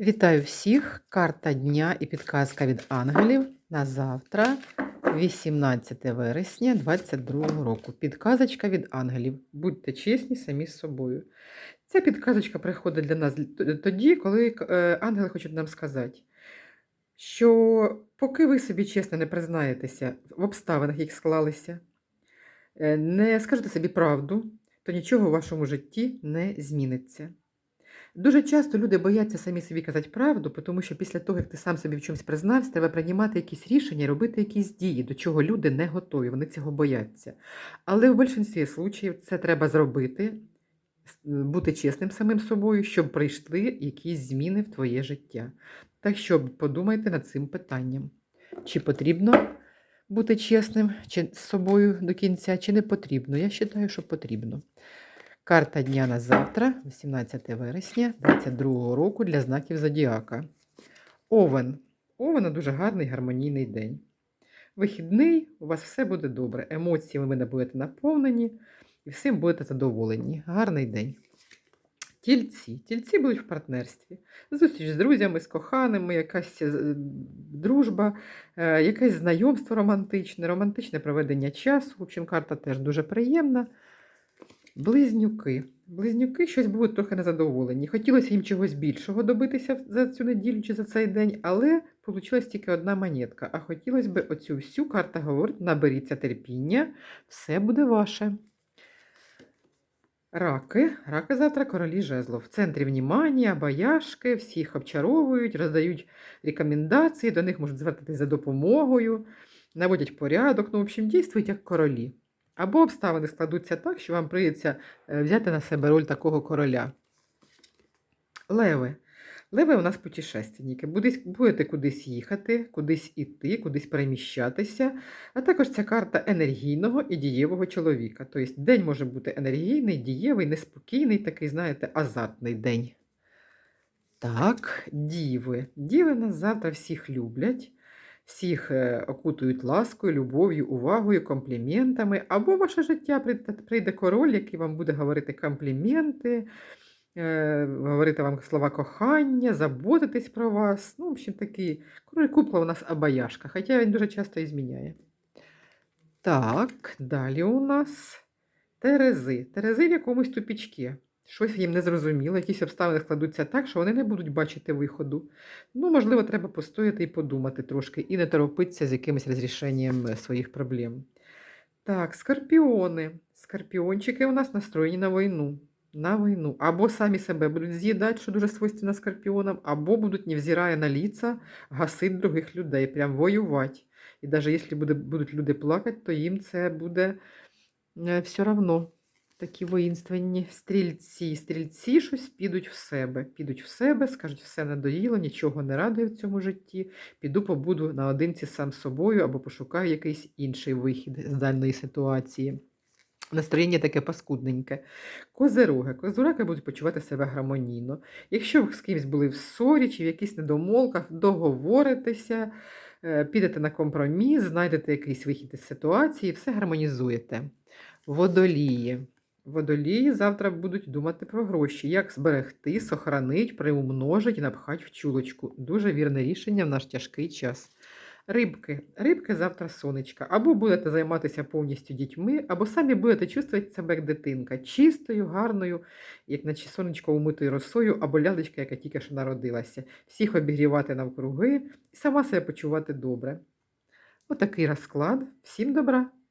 Вітаю всіх! Карта дня і підказка від ангелів на завтра, 18 вересня 2022 року. Підказочка від ангелів. Будьте чесні самі з собою. Ця підказочка приходить для нас тоді, коли е, ангели хочуть нам сказати, що поки ви собі чесно не признаєтеся в обставинах, які склалися, е, не скажете собі правду, то нічого в вашому житті не зміниться. Дуже часто люди бояться самі собі казати правду, тому що після того, як ти сам собі в чомусь признався, треба приймати якісь рішення, робити якісь дії, до чого люди не готові, вони цього бояться. Але в більшості случаїв це треба зробити, бути чесним самим собою, щоб прийшли якісь зміни в твоє життя. Так що подумайте над цим питанням. Чи потрібно бути чесним чи з собою до кінця, чи не потрібно? Я вважаю, що потрібно. Карта дня на завтра, 18 вересня 2022 року для знаків Зодіака. Овен. Овена дуже гарний гармонійний день. Вихідний, у вас все буде добре. Емоціями ви не будете наповнені і всім будете задоволені. Гарний день. Тільці. Тільці будуть в партнерстві. Зустріч з друзями, з коханими, якась е, дружба, е, якесь знайомство романтичне, романтичне проведення часу. В общем, карта теж дуже приємна. Близнюки. Близнюки щось будуть трохи незадоволені. Хотілося їм чогось більшого добитися за цю неділю чи за цей день, але вийшла тільки одна монетка. А хотілося б оцю всю карта говорить: наберіться терпіння, все буде ваше. Раки. Раки завтра королі жезлов. В центрі внімання, обаяшки, всіх обчаровують, роздають рекомендації, до них можуть звертатись за допомогою, наводять порядок. Ну, в общем, дійствують як королі. Або обставини складуться так, що вам прийдеться е, взяти на себе роль такого короля. Леви. Леви у нас путешественники. Будете кудись їхати, кудись іти, кудись переміщатися. А також ця карта енергійного і дієвого чоловіка. Тобто день може бути енергійний, дієвий, неспокійний, такий, знаєте, азартний день. Так, діви. Діви нас завтра всіх люблять, всіх е, окутують ласкою, любов'ю, увагою, компліментами. Або ваше життя прийде, король, який вам буде говорити компліменти, е, говорити вам слова кохання, заботитись про вас. Ну, в общем, такий король купла у нас обаяшка, хоча він дуже часто і зміняє. Так, далі у нас Терези. Терези в якомусь тупічці. Щось їм не зрозуміло, якісь обставини складуться так, що вони не будуть бачити виходу. Ну, можливо, треба постояти і подумати трошки, і не торопитися з якимось розрішенням е, своїх проблем. Так, скорпіони. Скорпіончики у нас настроєні на війну. На війну. Або самі себе будуть з'їдати, що дуже свойственно скорпіонам, або будуть, невзирая на ліца, гасити других людей, прям воювати. І навіть якщо будуть люди плакати, то їм це буде е, все одно. Такі воїнственні стрільці. Стрільці щось підуть в себе. Підуть в себе, скажуть, все надоїло, нічого не радує в цьому житті. Піду побуду наодинці сам собою або пошукаю якийсь інший вихід з даної ситуації. Настроєння таке паскудненьке. Козероги. Козероги будуть почувати себе гармонійно. Якщо ви з кимось були в ссорі чи в якихось недомолках, договоритеся, е, підете на компроміс, знайдете якийсь вихід із ситуації, все гармонізуєте. Водолії. Водолії завтра будуть думати про гроші, як зберегти, сохранить, приумножить і напхать в чулочку. Дуже вірне рішення в наш тяжкий час. Рибки. Рибки завтра сонечка. Або будете займатися повністю дітьми, або самі будете чувствувати себе як дитинка, чистою, гарною, як наче сонечко умитою росою, або лялечка, яка тільки що народилася. Всіх обігрівати навкруги і сама себе почувати добре. Отакий розклад. Всім добра!